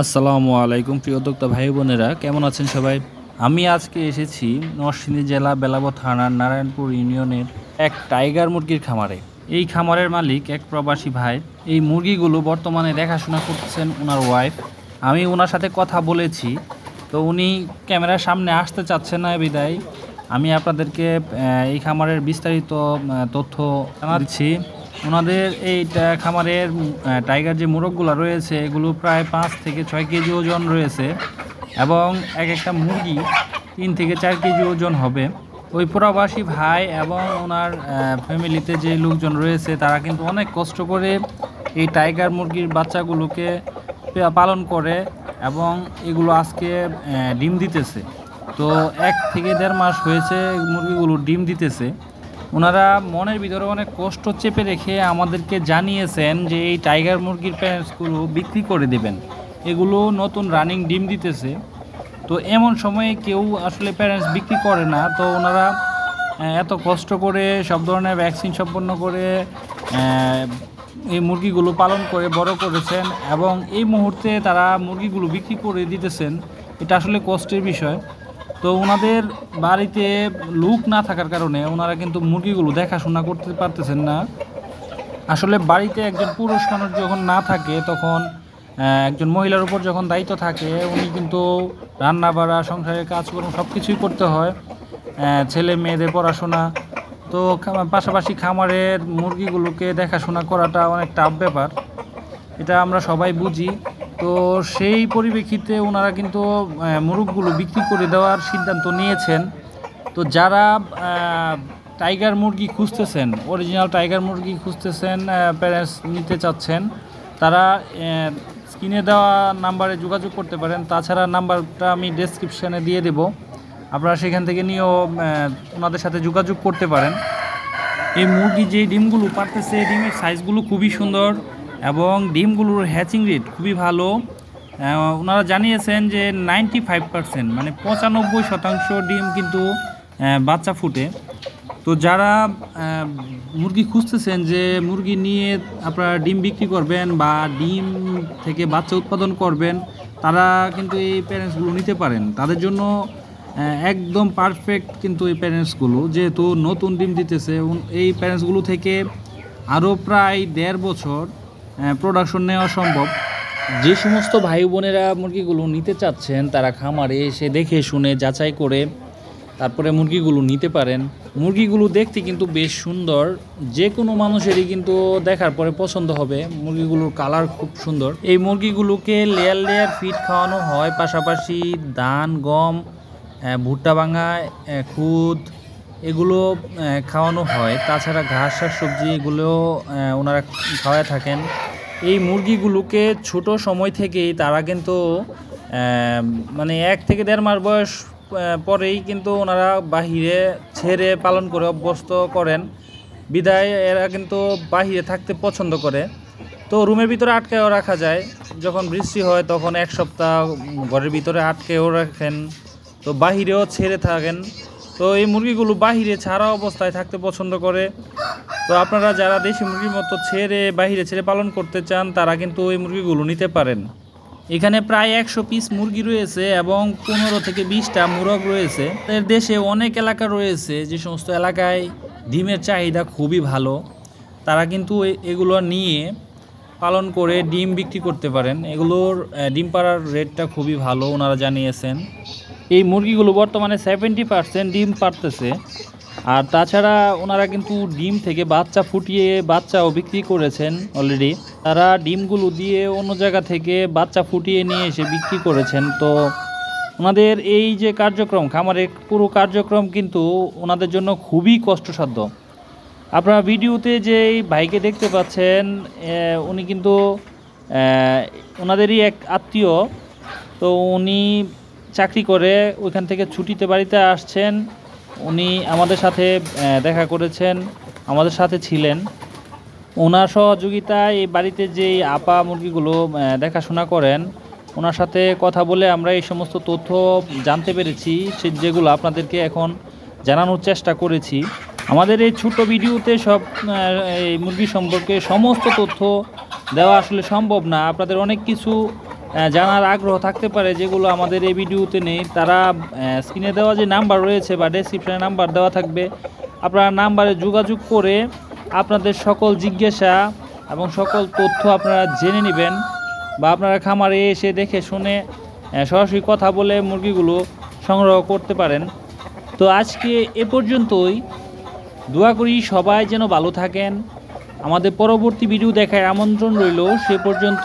আসসালামু আলাইকুম, প্রিয় উদ্যোক্তা ভাই বোনেরা। কেমন আছেন সবাই? আমি আজকে এসেছি নরসিংদী জেলা বেলাবো থানার নারায়ণপুর ইউনিয়নের এক টাইগার মুরগির খামারে। এই খামারের মালিক এক প্রবাসী ভাই। এই মুরগিগুলো বর্তমানে দেখাশোনা করছেন ওনার ওয়াইফ। আমি ওনার সাথে কথা বলেছি, তো উনি ক্যামেরার সামনে আসতে চাচ্ছেন না বিদায়। আমি আপনাদেরকে এই খামারের বিস্তারিত তথ্য জানাচ্ছি। ওনাদের এই খামারের টাইগার যে মোরগগুলো রয়েছে, এগুলো প্রায় পাঁচ থেকে ছয় কেজি ওজন রয়েছে এবং এক একটা মুরগি তিন থেকে চার কেজি ওজন হবে। ওই প্রবাসী ভাই এবং ওনার ফ্যামিলিতে যে লোকজন রয়েছে, তারা কিন্তু অনেক কষ্ট করে এই টাইগার মুরগির বাচ্চাগুলোকে পালন করে এবং এগুলো আজকে ডিম দিতেছে। তো এক থেকে দেড় মাস হয়েছে মুরগিগুলো ডিম দিতেছে। ওনারা মনের ভিতরে অনেক কষ্ট চেপে রেখে আমাদেরকে জানিয়েছেন যে এই টাইগার মুরগির প্যারেন্টসগুলো বিক্রি করে দেবেন। এগুলো নতুন রানিং ডিম দিতেছে। তো এমন সময়ে কেউ আসলে প্যারেন্টস বিক্রি করে না। তো ওনারা এত কষ্ট করে সব ধরনের ভ্যাকসিন সম্পন্ন করে এই মুরগিগুলো পালন করে বড় করেছেন এবং এই মুহূর্তে তারা মুরগিগুলো বিক্রি করে দিতেছেন। এটা আসলে কষ্টের বিষয়। তো ওনাদের বাড়িতে লোক না থাকার কারণে ওনারা কিন্তু মুরগিগুলো দেখাশোনা করতে পারতেছেন না। আসলে বাড়িতে একজন পুরুষ মানুষ যখন না থাকে, তখন একজন মহিলার উপর যখন দায়িত্ব থাকে, উনি কিন্তু রান্না বাড়া সংসারের কাজকর্ম সব কিছুই করতে হয়। ছেলে মেয়েদের পড়াশোনা। তো পাশাপাশি খামারের মুরগিগুলোকে দেখাশোনা করাটা অনেক টাফ ব্যাপার। এটা আমরা সবাই বুঝি। তো সেই পরিপ্রেক্ষিতে ওনারা কিন্তু মুরগগুলো বিক্রি করে দেওয়ার সিদ্ধান্ত নিয়েছেন। তো যারা টাইগার মুরগি খুঁজতেছেন অরিজিনাল টাইগার মুরগি খুঁজতেছেন প্যারেন্টস নিতে চাচ্ছেন, তারা স্ক্রিনে দেওয়া নাম্বারে যোগাযোগ করতে পারেন। তাছাড়া নাম্বারটা আমি ডেসক্রিপশানে দিয়ে দেব। আপনারা সেখান থেকে নিয়েও ওনাদের সাথে যোগাযোগ করতে পারেন। এই মুরগি যে ডিমগুলো পারতেছে, ডিমের সাইজগুলো খুবই সুন্দর। এবং ডিমগুলোর হ্যাচিং রেট খুবই ভালো। ওনারা জানিয়েছেন যে নাইনটি ফাইভ পার্সেন্ট মানে পঁচানব্বই শতাংশ ডিম কিন্তু বাচ্চা ফুটে। তো যারা মুরগি খুঁজতেছেন যে মুরগি নিয়ে আপনারা ডিম বিক্রি করবেন বা ডিম থেকে বাচ্চা উৎপাদন করবেন, তারা কিন্তু এই প্যারেন্টসগুলো নিতে পারেন। তাদের জন্য একদম পারফেক্ট কিন্তু এই প্যারেন্টসগুলো যেহেতু নতুন ডিম দিতেছে, এই প্যারেন্টসগুলো থেকে আরও প্রায় দেড় বছর প্রোডাকশন নেওয়া সম্ভব। যে সমস্ত ভাই বোনেরা মুরগিগুলো নিতে চাচ্ছেন, তারা খামারে এসে দেখে শুনে যাচাই করে তারপরে মুরগিগুলো নিতে পারেন। মুরগিগুলো দেখতে কিন্তু বেশ সুন্দর। যে কোনো মানুষেরই কিন্তু দেখার পরে পছন্দ হবে। মুরগিগুলোর কালার খুব সুন্দর। এই মুরগিগুলোকে লেয়ার লেয়ার ফিড খাওয়ানো হয়। পাশাপাশি ধান, গম ভুট্টা ভাঙা খুদ এগুলো খাওয়ানো হয়। তাছাড়া ঘাস শাক সবজি এগুলো ওনারা খাওয়ায় থাকেন। এই মুরগিগুলোকে ছোট সময় থেকেই তারা কিন্তু মানে এক থেকে দেড় মাস বয়স পরেই কিন্তু ওনারা বাহিরে ছেড়ে পালন করে অভ্যস্ত করেন। বিদায় এরা কিন্তু বাহিরে থাকতে পছন্দ করে। তো রুমের ভিতরে আটকেও রাখা যায়। যখন বৃষ্টি হয় তখন এক সপ্তাহ ঘরের ভিতরে আটকেও রাখেন। তো বাহিরেও ছেড়ে থাকেন। তো এই মুরগিগুলো বাহিরে ছাড়া অবস্থায় থাকতে পছন্দ করে। তো আপনারা যারা দেশি মুরগির মতো ছেড়ে, বাহিরে ছেড়ে পালন করতে চান, তারা কিন্তু ওই মুরগিগুলো নিতে পারেন। এখানে প্রায় একশো পিস মুরগি রয়েছে এবং পনেরো থেকে বিশটা মুরগ রয়েছে। এর দেশে অনেক এলাকা রয়েছে, যে সমস্ত এলাকায় ডিমের চাহিদা খুবই ভালো। তারা কিন্তু এগুলো নিয়ে পালন করে ডিম বিক্রি করতে পারেন। এগুলোর ডিম পাড়ার রেটটা খুবই ভালো, ওনারা জানিয়েছেন। এই মুরগিগুলো বর্তমানে সেভেন্টি পার্সেন্ট ডিম পারতেছে আর তাছাড়া ওনারা কিন্তু ডিম থেকে বাচ্চা ফুটিয়ে বাচ্চাও বিক্রি করেছেন অলরেডি তারা ডিমগুলো দিয়ে অন্য জায়গা থেকে বাচ্চা ফুটিয়ে নিয়ে এসে বিক্রি করেছেন। তো ওনাদের এই যে কার্যক্রম খামারের পুরো কার্যক্রম কিন্তু ওনাদের জন্য খুবই কষ্টসাধ্য। আপনারা ভিডিওতে যে ভাইকে দেখতে পাচ্ছেন উনি কিন্তু ওনাদেরই এক আত্মীয়। তো উনি চাকরি করে ওইখান থেকে ছুটিতে বাড়িতে আসছেন। উনি আমাদের সাথে দেখা করেছেন, আমাদের সাথে ছিলেন। ওনার সহযোগিতায় এই বাড়িতে যে আপা মুরগিগুলো দেখাশোনা করেন, ওনার সাথে কথা বলে আমরা এই সমস্ত তথ্য জানতে পেরেছি। সে যেগুলো আপনাদেরকে এখন জানানোর চেষ্টা করেছি। আমাদের এই ছোট ভিডিওতে সব এই মুরগি সম্পর্কে সমস্ত তথ্য দেওয়া আসলে সম্ভব না। আপনাদের অনেক কিছু জানার আগ্রহ থাকতে পারে যেগুলো আমাদের এই ভিডিওতে নেই। তারা স্ক্রিনে দেওয়া যে নাম্বার রয়েছে বা ডেসক্রিপশনে নাম্বার দেওয়া থাকবে। আপনারা নাম্বারে যোগাযোগ করে আপনাদের সকল জিজ্ঞাসা এবং সকল তথ্য আপনারা জেনে নেবেন বা আপনারা খামারে এসে দেখে শুনে সরাসরি কথা বলে মুরগিগুলো সংগ্রহ করতে পারেন। তো আজকে এ পর্যন্তই। দোয়া করি সবাই যেন ভালো থাকেন। আমাদের পরবর্তী ভিডিও দেখার আমন্ত্রণ রইল। সে পর্যন্ত